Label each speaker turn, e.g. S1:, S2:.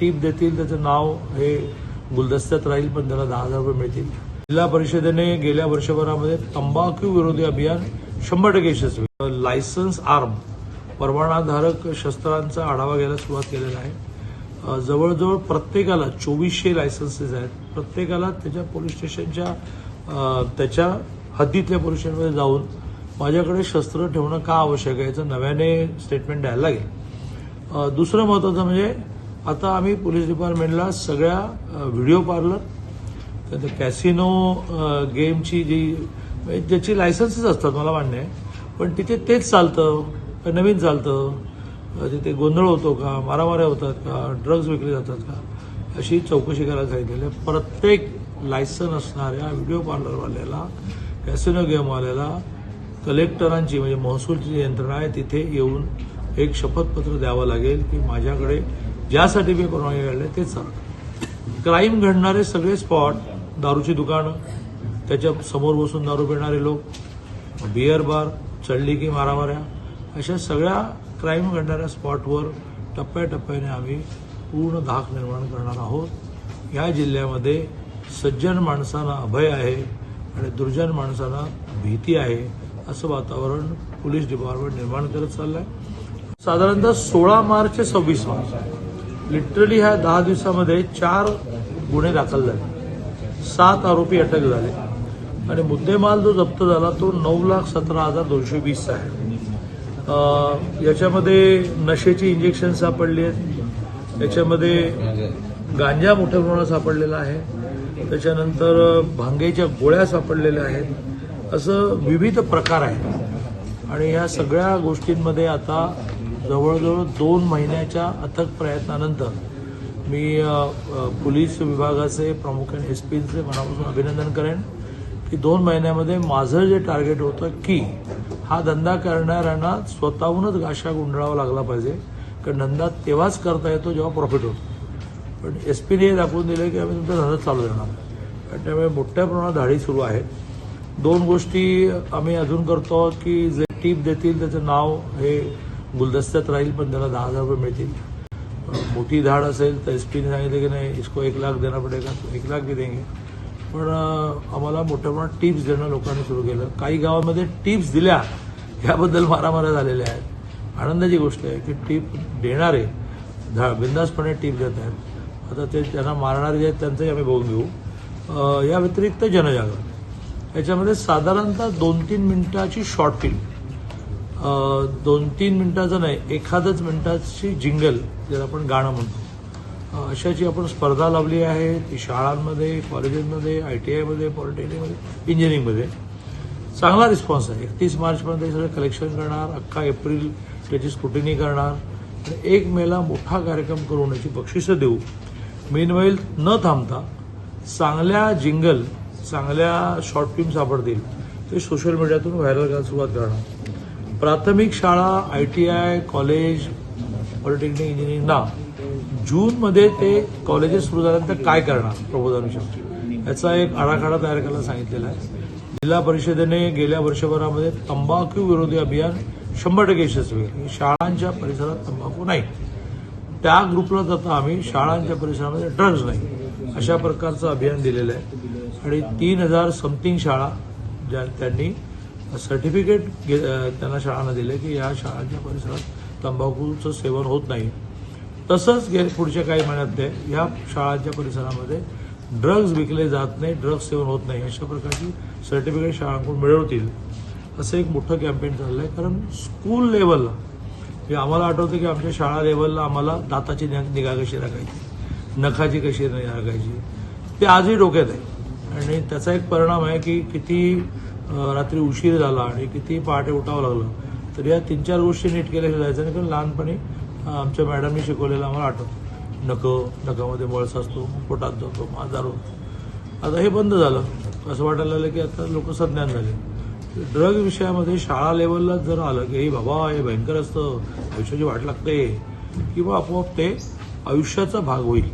S1: टीप देतील त्याचं नाव हे गुलदस्त्यात राहील पण त्याला दहा हजार रुपये मिळतील. जिल्हा परिषदेने गेल्या वर्षभरामध्ये तंबाखू विरोधी अभियान शंभर टक्के यशस्वी लायसन्स आर्म परवानाधारक शस्त्रांचा आढावा घ्यायला सुरुवात केलेला आहे. जवळजवळ प्रत्येकाला चोवीसशे लायसन्सेस आहेत. प्रत्येकाला त्याच्या पोलीस स्टेशनच्या त्याच्या हद्दीतल्या पोलीस स्टेशनमध्ये जाऊन माझ्याकडे शस्त्र ठेवणं का आवश्यक आहे याचं नव्याने स्टेटमेंट द्यायला लागेल. दुसरं महत्त्वाचं म्हणजे आता आम्ही पोलीस डिपार्टमेंटला सगळ्या व्हिडिओ पार्लर त्यानंतर कॅसिनो गेमची जी म्हणजे ज्याची लायसन्सच असतात मला मान्य आहे पण तिथे तेच चालतं नवीन चालतं तिथे गोंधळ होतो का मारामाऱ्या होतात का ड्रग्ज विकले जातात का अशी चौकशी करायला सांगितलेली आहे. प्रत्येक लायसन असणाऱ्या व्हिडिओ पार्लरवाल्याला कॅसिनो गेमवाल्याला कलेक्टरांची म्हणजे महसूलची जी यंत्रणा आहे तिथे येऊन एक शपथपत्र द्यावं लागेल की माझ्याकडे ज्यासाठी मी परवानगी काढले आहे तेच चालतं क्राईम घडणारे सगळे स्पॉट दारूची दुकानं त्याच्यासमोर बसून दारू पिणारे लोक बिअर बार चढली की मारामाऱ्या अशा सगळ्या क्राईम घडणाऱ्या स्पॉटवर टप्प्याटप्प्याने आम्ही पूर्ण धाक निर्माण करणार आहोत. या जिल्ह्यामध्ये सज्जन माणसांना अभय आहे आणि दुर्जन माणसांना भीती आहे असं वातावरण पोलीस डिपार्टमेंट निर्माण करत चाललं आहे साधारणतः सोळा मार्च ते सव्वीस मार्च. लिटरली ह्या दहा दिवसामध्ये चार गुन्हे दाखल झाले. सात आरोपी अटक झाले. आणि मुद्देमाल जो जप्त झाला तो नऊ लाख सतरा हजार दोनशे वीसचा आहे. याच्यामध्ये नशेची इंजेक्शन सापडली आहेत. याच्यामध्ये गांजा मोठ्या प्रमाणात सापडलेला आहे. त्याच्यानंतर भांगेच्या गोळ्या सापडलेल्या आहेत. असं विविध प्रकार आहेत. आणि या सगळ्या गोष्टींमध्ये आता जवळजवळ दोन महिन्याच्या अथक प्रयत्नानंतर मी पोलीस विभागाचे प्रामुख्याने एस पीचे मनापासून अभिनंदन करेन की दोन महिन्यामध्ये माझं जे टार्गेट होतं की हा धंदा करणाऱ्यांना स्वतःहूनच गाशा गुंडाळावा लागला पाहिजे. कारण धंदा तेव्हाच करता येतो जेव्हा प्रॉफिट होतो. पण एस पीने हे दाखवून दिलं की आम्ही तुमचा धंदा चालू देणार आणि त्यामुळे मोठ्या प्रमाणात धाडी सुरू आहे दोन गोष्टी आम्ही अजून करतो की जे टीप देतील त्याचं नाव हे गुलदस्त्यात राहील पण त्याला दहा हजार रुपये मिळतील. मोठी धाड असेल तर एस पीने सांगितलं की नाही इसको एक लाख देना पडेगा तो एक लाख भी देंगे. पण आम्हाला मोठ्या प्रमाणात टिप्स देणं लोकांनी सुरू केलं. काही गावामध्ये टिप्स दिल्या याबद्दल मारामाऱ्या झालेल्या आहेत. आनंदाची गोष्ट आहे की टीप देणारे धा बिंदासपणे टीप देत आहेत. आता ते त्यांना मारणारे जे आहेत त्यांचंही आम्ही बघून घेऊ. या व्यतिरिक्त जनजागरण. याच्यामध्ये साधारणतः दोन तीन मिनिटाची शॉर्ट फिल्म. दोन तीन मिनिटाचं नाही एखादच मिनिटाची जिंगल ज्याला आपण गाणं म्हणतो. अशा अशाची आपण स्पर्धा लावली आहे ती शाळांमध्ये कॉलेजेसमध्ये आय टी आयमध्ये पॉलिटेक्निकमध्ये इंजिनिअरिंगमध्ये. चांगला रिस्पॉन्स आहे. एकतीस मार्चपर्यंत हे सगळं कलेक्शन करणार अख्खा एप्रिल त्याची स्क्रुटिनी करणार. आणि एक मेला मोठा कार्यक्रम करून याची बक्षिसं देऊ. मेनवाईल न थांबता चांगल्या जिंगल चांगल्या शॉर्ट फिल्म सापडतील. ते सोशल मीडियातून व्हायरल करायला सुरुवात करणार. प्राथमिक शाळा I T I college polytechnic engineering ना. जूनमध्ये ते कॉलेजेस सुरू झाल्यानंतर काय करणार? प्रबोधन याचा एक आराखडा तयार करायला सांगितलेला आहे. जिल्हा परिषदेने गेल्या वर्षभरामध्ये तंबाखू विरोधी अभियान शंभर टक्के यशस्वी शाळांच्या परिसरात तंबाखू नाही. त्या ग्रुपला जाता आम्ही शाळांच्या परिसरामध्ये ड्रग्ज नाही. अशा प्रकारचं अभियान दिलेलं आहे. आणि तीन हजार समथिंग शाळा ज्या त्यांनी सर्टिफिकेट घे- त्यांना शाळांना दिले की या शाळांच्या परिसरात तंबाखूचं सेवन होत नाही. तसंच गे पुढच्या काही महिन्यात ते ह्या शाळांच्या परिसरामध्ये ड्रग्ज विकले जात नाही ड्रग्ज सेवन होत नाही अशा प्रकारची सर्टिफिकेट शाळांकडून मिळवतील. असं एक मोठं कॅम्पेन चाललं आहे कारण स्कूल लेवलला हे आम्हाला आठवतं की आमच्या शाळा लेवलला आम्हाला दाताची नि- निगा कशी राखायची नखाची कशी निगा राखायची ते आजही डोक्यात आहे. आणि त्याचा एक परिणाम आहे की किती रात्री उशीर झाला आणि किती पहाटे उठावं लागलं तर या तीन चार गोष्टी नीट केल्या जायचं नाही कारण लहानपणी आमच्या मॅडमनी शिकवलेलं आम्हाला आठवतं. नकं नकामध्ये मळस असतो पोटात जातो आजार होतो आता हे बंद झालं. असं वाटायला लागलं की आता लोक संज्ञान झाले. ड्रग विषयामध्ये शाळा लेवलला जर आलं की हे बाबा हे भयंकर असतं आयुष्याची वाट लागते किंवा आपोआप ते आयुष्याचा भाग होईल.